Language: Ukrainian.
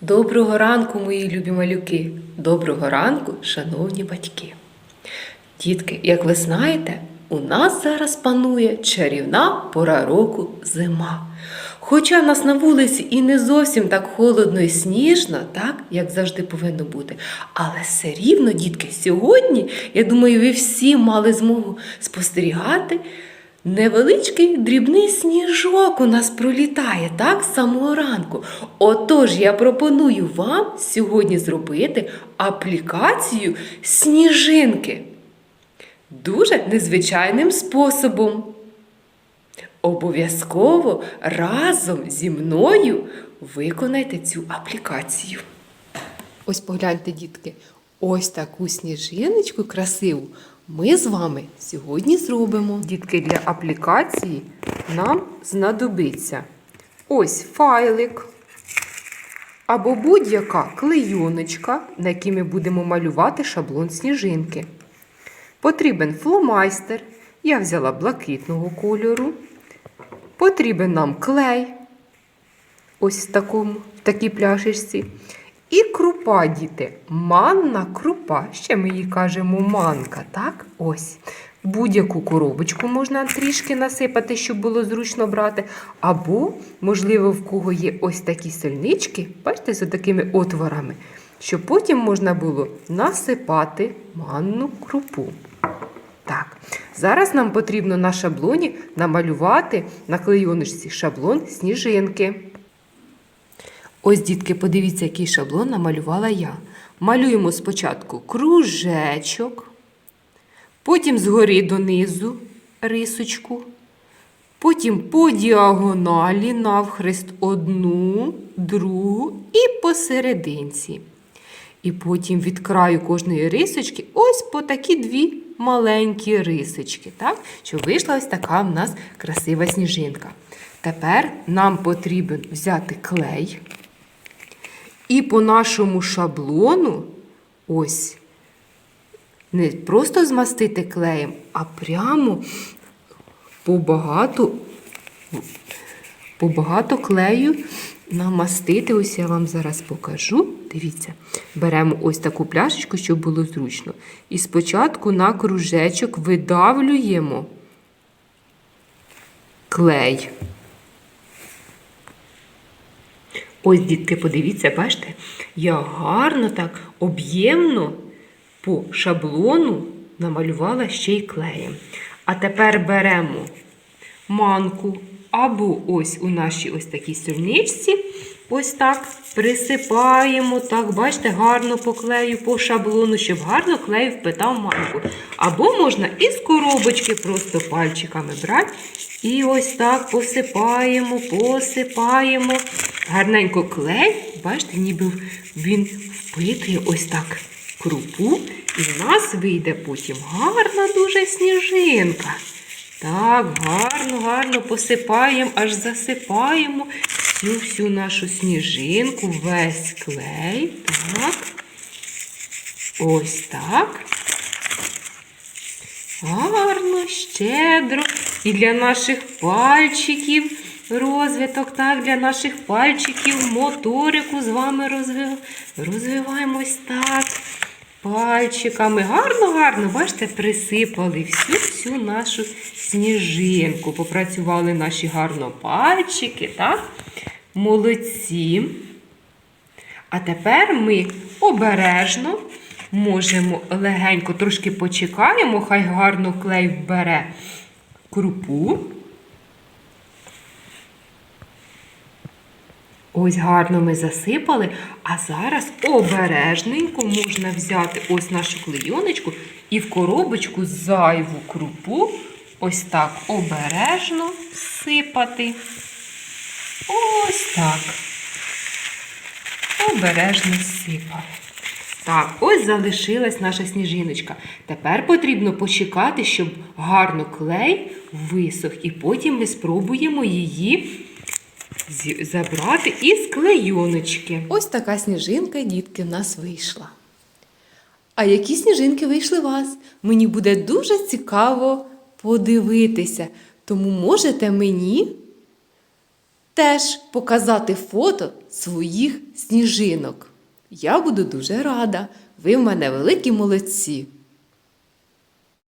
Доброго ранку, мої любі малюки! Доброго ранку, шановні батьки! Дітки, як ви знаєте, у нас зараз панує чарівна пора року зима. Хоча в нас на вулиці і не зовсім так холодно і сніжно, так, як завжди повинно бути. Але все рівно, дітки, сьогодні, я думаю, ви всі мали змогу спостерігати. Невеличкий дрібний сніжок у нас пролітає так з самого ранку. Отож, я пропоную вам сьогодні зробити аплікацію сніжинки дуже незвичайним способом. Обов'язково разом зі мною виконайте цю аплікацію. Ось погляньте, дітки, ось таку сніжиночку красиву ми з вами сьогодні зробимо. Дітки, для аплікації нам знадобиться ось файлик або будь-яка клейоночка, на якій ми будемо малювати шаблон сніжинки. Потрібен фломайстер. Я взяла блакитного кольору. Потрібен нам клей. Ось в, такому, в такій пляшечці. І крупа, діти. Манна крупа. Ще ми її кажемо манка, так? Ось. Будь-яку коробочку можна трішки насипати, щоб було зручно брати. Або, можливо, в кого є ось такі сильнички, бачите, з такими отворами, щоб потім можна було насипати манну крупу. Так, зараз нам потрібно на шаблоні намалювати на клейоночці шаблон сніжинки. Ось, дітки, подивіться, який шаблон намалювала я. Малюємо спочатку кружечок, потім згори донизу рисочку, потім по діагоналі навхрест одну, другу і посерединці. І потім від краю кожної рисочки ось по такі дві маленькі рисочки, так? Щоб вийшла ось така в нас красива сніжинка. Тепер нам потрібен взяти клей. І по нашому шаблону ось не просто змастити клеєм, а прямо побагато, побагато клею намастити. Ось я вам зараз покажу. Дивіться, беремо ось таку пляшечку, щоб було зручно. І спочатку на кружечок видавлюємо клей. Ось, дітки, подивіться, бачите, я гарно так об'ємно по шаблону намалювала ще й клеєм. А тепер беремо манку або ось у нашій ось такій сольничці, ось так присипаємо, так, бачите, гарно по клею, по шаблону, щоб гарно клей впитав манку. Або можна із коробочки просто пальчиками брати. І ось так посипаємо, посипаємо. Гарненько клей, бачите, ніби він впитує ось так крупу. І в нас вийде потім гарна дуже сніжинка. Так, гарно, гарно посипаємо, аж засипаємо всю всю нашу сніжинку, весь клей. Так. Ось так. Гарно, щедро. І для наших пальчиків розвиток, так, для наших пальчиків моторику з вами розвив... розвиваємось так. Пальчиками. Гарно, гарно, бачите, присипали всю-всю нашу сніжинку. Попрацювали наші гарно пальчики, так? Молодці. А тепер ми обережно можемо легенько трошки почекаємо, хай гарно клей вбере крупу. Ось гарно ми засипали, а зараз обережненько можна взяти ось нашу клейоночку і в коробочку зайву крупу ось так обережно сипати. Ось так. Обережно сипали. Так, ось залишилась наша сніжиночка. Тепер потрібно почекати, щоб гарно клей висох, і потім ми спробуємо її забрати із клейоночки. Ось така сніжинка, дітки, в нас вийшла. А які сніжинки вийшли у вас? Мені буде дуже цікаво подивитися. Тому можете мені теж показати фото своїх сніжинок. Я буду дуже рада. Ви в мене великі молодці.